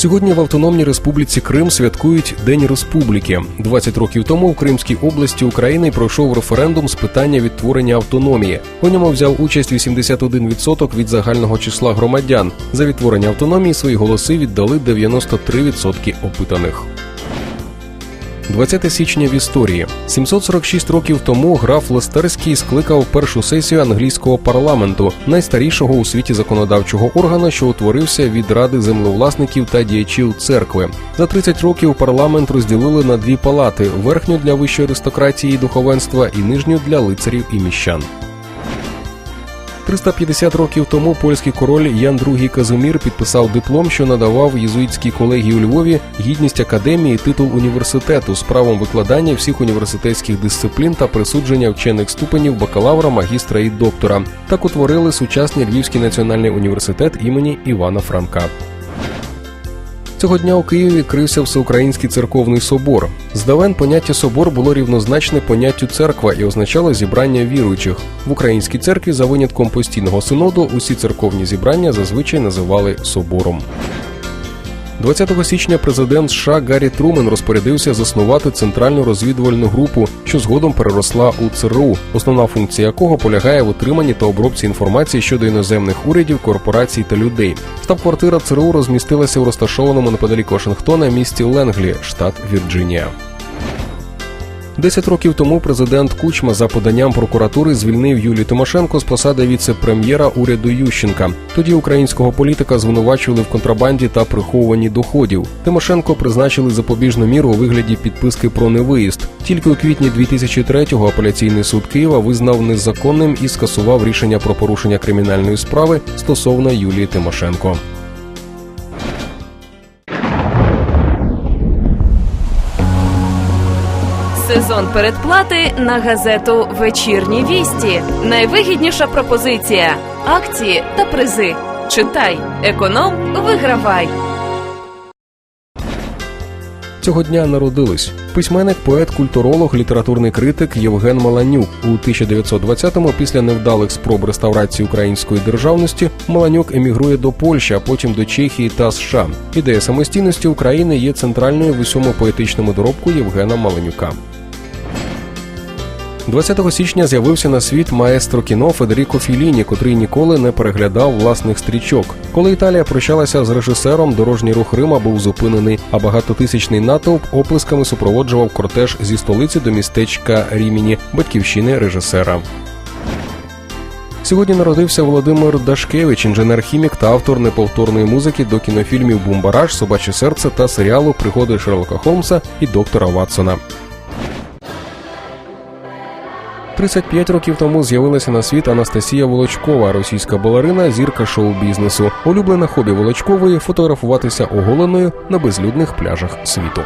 Сьогодні в Автономній Республіці Крим святкують День Республіки. 20 років тому в Кримській області України пройшов референдум з питання відтворення автономії. У ньому взяв участь 81% від загального числа громадян. За відтворення автономії свої голоси віддали 93% опитаних. 20 січня в історії 746 років тому граф Лестерський скликав першу сесію англійського парламенту, найстарішого у світі законодавчого органу, що утворився від ради землевласників та діячів церкви. За 30 років парламент розділили на дві палати: верхню для вищої аристократії і духовенства і нижню для лицарів і міщан. 350 років тому польський король Ян II Казимір підписав диплом, що надавав єзуїтській колегії у Львові гідність академії, титул університету з правом викладання всіх університетських дисциплін та присудження вчених ступенів бакалавра, магістра і доктора. Так утворили сучасний Львівський національний університет імені Івана Франка. Цього дня у Києві крився Всеукраїнський церковний собор. Здавен поняття собор було рівнозначне поняттю церква і означало зібрання віруючих. В українській церкві за винятком постійного синоду усі церковні зібрання зазвичай називали собором. 20 січня президент США Гаррі Трумен розпорядився заснувати центральну розвідувальну групу, що згодом переросла у ЦРУ, основна функція якого полягає в утриманні та обробці інформації щодо іноземних урядів, корпорацій та людей. Штаб-квартира ЦРУ розмістилася у розташованому неподалік Вашингтона місті Ленглі, штат Вірджинія. Десять років тому президент Кучма за поданням прокуратури звільнив Юлію Тимошенко з посади віце-прем'єра уряду Ющенка. Тоді українського політика звинувачували в контрабанді та приховуванні доходів. Тимошенко призначили запобіжну міру у вигляді підписки про невиїзд. Тільки у квітні 2003-го апеляційний суд Києва визнав незаконним і скасував рішення про порушення кримінальної справи стосовно Юлії Тимошенко. Сезон передплати на газету Вечірні вісті. Найвигідніша пропозиція: акції та призи. Читай, економ, вигравай. Цього дня народились письменник, поет, культуролог, літературний критик Євген Маланюк. У 1920-му, після невдалих спроб реставрації української державності, Маланюк емігрує до Польщі, а потім до Чехії та США. Ідея самостійності України є центральною в усьому поетичному доробку Євгена Маланюка. 20 січня з'явився на світ маестро кіно Федеріко Філіні, котрий ніколи не переглядав власних стрічок. Коли Італія прощалася з режисером, дорожній рух Рима був зупинений, а багатотисячний натовп оплесками супроводжував кортеж зі столиці до містечка Ріміні, батьківщини режисера. Сьогодні народився Володимир Дашкевич, інженер-хімік та автор неповторної музики до кінофільмів Бумбараж, Собаче серце та серіалу Пригоди Шерлока Холмса і доктора Ватсона. 35 років тому з'явилася на світ Анастасія Волочкова, російська балерина, зірка шоу-бізнесу. Улюблене хобі Волочкової фотографуватися оголеною на безлюдних пляжах світу.